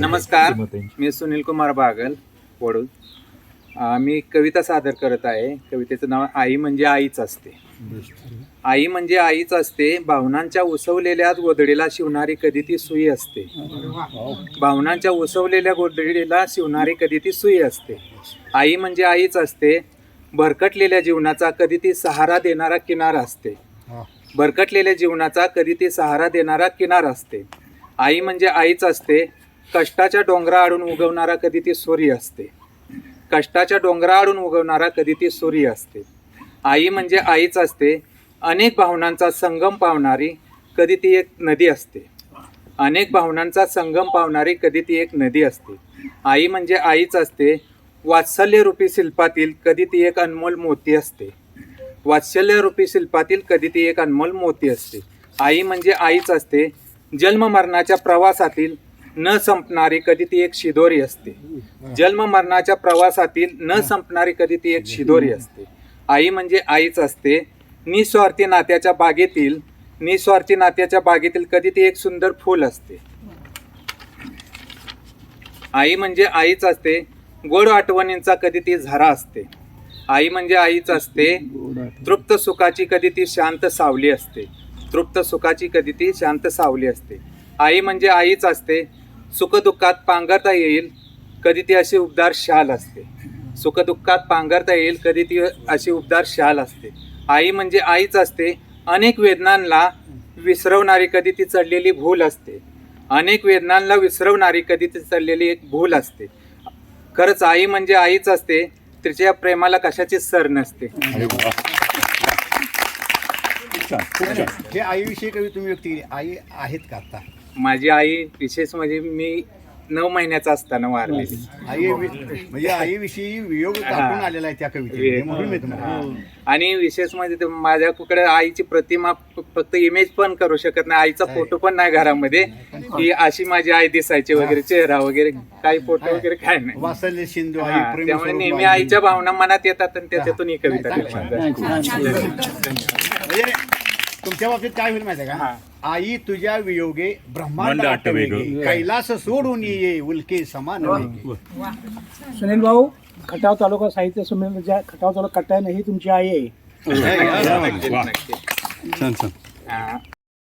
नमस्कार मी सुनील कुमार बागल वडूल. मी कविता सादर करत आहे. कवितेचं नाव आई म्हणजे आईच असते. आई म्हणजे आईच असते. भावनांच्या उसवलेल्या गोधडीला शिवणारी कधी ती सुई असते. भावनांच्या उसवलेल्या गोधडीला शिवणारी कधी ती सुई असते. आई म्हणजे आईच असते. भरकटलेल्या जीवनाचा कधी ती सहारा देणारा किनार असते. भरकटलेल्या जीवनाचा कधी ती सहारा देणारा किनार असते. आई म्हणजे आईच असते. कष्टाच्या डोंगराआडून उगवणारा कधी ती सूर्य असते. कष्टाच्या डोंगराआडून उगवणारा कधी ती सूर्य असते. आई म्हणजे आईच असते. अनेक भावनांचा संगम पावणारी कधी ती एक नदी असते. अनेक भावनांचा संगम पावणारी कधी ती एक नदी असते. आई म्हणजे आईच असते. वात्सल्यरूपी शिल्पातील कधी ती एक अनमोल मोती असते. वात्सल्यरूपी शिल्पातील कधी ती एक अनमोल मोती असते. आई म्हणजे आईच असते. जन्म मरणाच्या प्रवासातील न संपणारी कधी ती एक शिदोरी असते. जन्म मरणाच्या प्रवासातील न संपणारी कधी ती एक शिदोरी असते. आई म्हणजे आईच असते. निस्वार्थी नात्याच्या बागेतील निस्वार्थी नात्याच्या बागेतील कधी ती एक सुंदर फूल असते. आई म्हणजे आईच असते. गोड आठवणींचा कधी ती झरा असते. आई म्हणजे आईच असते. तृप्त सुखाची कधी ती शांत सावली असते. तृप्त सुखाची कधी ती शांत सावली असते. आई म्हणजे आईच असते. सुखदुःखात पांघरता येईल कधी ती अशी उबदार शाल असते. सुखदुःखात पांघरता येईल कधी ती अशी उबदार शाल असते. आई म्हणजे आईच असते. अनेक वेदनांना विसरवणारी कधी ती चढलेली भूल असते. अनेक वेदनांना विसरवणारी कधी ती चढलेली एक भूल असते. खरंच आई म्हणजे आईच असते. तिच्या प्रेमाला कशाची सर नसते. हे आईविषयी कवी तुम्ही व्यक्त आई आहेत का आता? माझी आई विशेष म्हणजे मी नऊ महिन्याचा असताना वारलेली. आई म्हणजे आईविषयी वियोग आलेला आहे त्या कवितेत म्हणून मी तुम्हाला आणि विशेष म्हणजे ते माझ्याकडे आईची प्रतिमा फ- फक्त इमेज पण करू शकत नाही. आईचा फोटो पण नाही घरामध्ये. की अशी माझी आई दिसायची वगैरे चेहरा वगैरे काही फोटो वगैरे काय नाही. वासल्य सिंधू आई हा, प्रेम त्यामुळे स्वरूप नेहमी आई. आईच्या भावना मनात येतात आणि त्याच्यातून ही कविता नाही, निर्माण झाली. म्हणजे तुमच्या बाबतीत काय होईल माहिती आहे हा. का आई तुझ्या वियोगे ब्रह्मांड गे. कैलास सोडून ये उल्के समान वेगे. सुनील भाऊ खटाव तालुका साहित्य संमेलनाच्या खटाव तालुका कट्टायन ही तुमची आई आहे. छान छान हा.